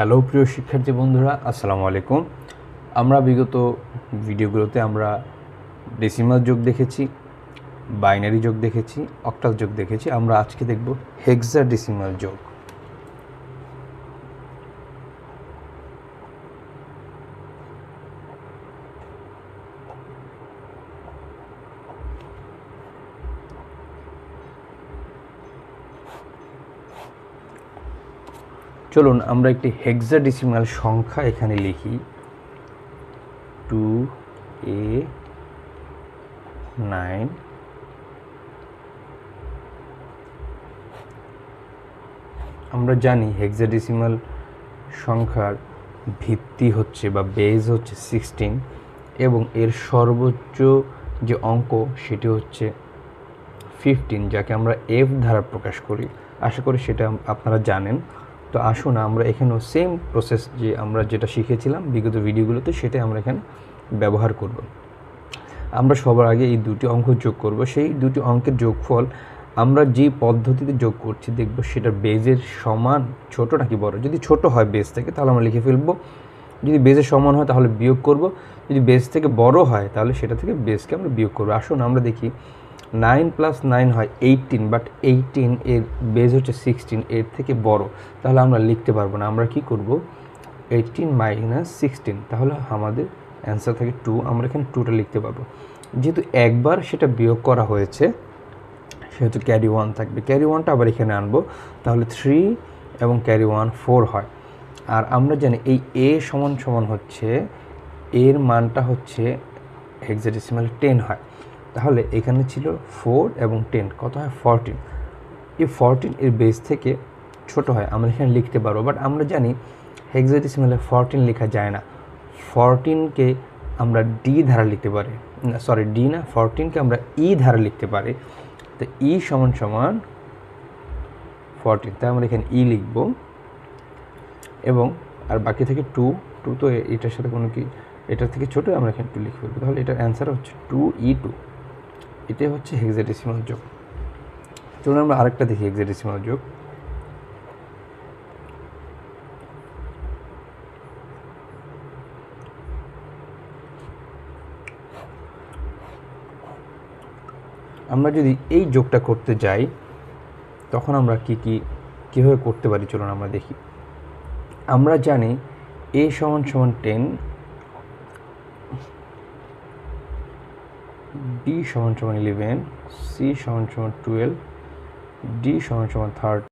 Hello প্রিয় শিক্ষার্থী বন্ধুরা, আসসালামু আলাইকুম। আমরা বিগত ভিডিওগুলোতে আমরা ডেসিমাল যোগ দেখেছি বাইনারি যোগ দেখেছি অক্টাল যোগ দেখেছি। আমরা আজকে দেখব হেক্সা ডেসিমাল যোগ। চলুন আমরা একটি হেক্সাডেসিমাল সংখ্যা এখানে লিখি। টু এ নাইন আমরা জানি হেক্সাডেসিমাল সংখ্যার ভিত্তি হচ্ছে বা বেজ হচ্ছে সিক্সটিন এবং এর সর্বোচ্চ যে অঙ্ক সেটি হচ্ছে ফিফটিন যাকে আমরা এফ দ্বারা প্রকাশ করি। আশা করি সেটা আপনারা জানেন। তো আসুন আমরা এখানেও সেম প্রসেস যে আমরা যেটা শিখেছিলাম বিগত ভিডিওগুলোতে সেটাই আমরা এখানে ব্যবহার করব। আমরা সবার আগে এই দুটি অঙ্ক যোগ করব। সেই দুটি অঙ্কের যোগফল আমরা যে পদ্ধতিতে যোগ করছি, দেখব সেটা বেজের সমান ছোট নাকি বড়? যদি ছোট হয় বেজ থেকে, তাহলে আমরা লিখে ফেলব। যদি বেজের সমান হয়, তাহলে বিয়োগ করব। যদি বেজ থেকে বড় হয়, তাহলে সেটা থেকে বেজকে আমরা বিয়োগ করব। আসুন আমরা দেখি নাইন প্লাস নাইন হয় এইটিন বাট এইটিন এর বেজ হচ্ছে সিক্সটিন এর থেকে বড়। তাহলে আমরা লিখতে পারব না, আমরা কি করব? এইটিন মাইনাস সিক্সটিন তাহলে আমাদের অ্যান্সার থাকে টু আমরা এখানে টুটা লিখতে পারব। যেহেতু একবার সেটা বিয়োগ করা হয়েছে, সেহেতু ক্যারি ওয়ান থাকবে। ক্যারি ওয়ানটা আবার এখানে আনব, তাহলে থ্রি এবং ক্যারি ওয়ান ফোর হয়। আর আমরা জানি এই এ সমান সমান হচ্ছে, এর মানটা হচ্ছে হেক্সাডেসিমাল টেন হয়। তাহলে এখানে ছিল ফোর এবং টেন। কত হয়? ফরটিন। এই ফরটিন এর বেস থেকে ছোট হয়, আমরা এখানে লিখতে পারব। বাট আমরা জানি হেক্সাডেসিমালে ফরটিন লেখা যায় না। ফরটিনকে আমরা ডি ধারা লিখতে পারি। না সরি ডি না ফরটিনকে আমরা ই ধারা লিখতে পারি। তো ই সমান সমান ফরটিন তাই আমরা এখানে ই লিখব। এবং আর বাকি থেকে টু টু তো এটার সাথে কোনো কি, এটার থেকে ছোটো, আমরা এখানে টু লিখে ফেলব। তাহলে এটার অ্যান্সার হচ্ছে টু ই টু এটাই হচ্ছে হেক্সাডেসিমাল যোগ। চলুন আমরা আরেকটা দেখি হেক্সাডেসিমাল যোগ। আমরা যদি এই যোগটা করতে যাই, তখন আমরা কি কি, কীভাবে করতে পারি? চলুন আমরা দেখি। আমরা জানি এ সমান সমান টেন বি সমান সমান ইলেভেন সি সমান সমান টুয়েলভ ডি সমান সমান থার্ড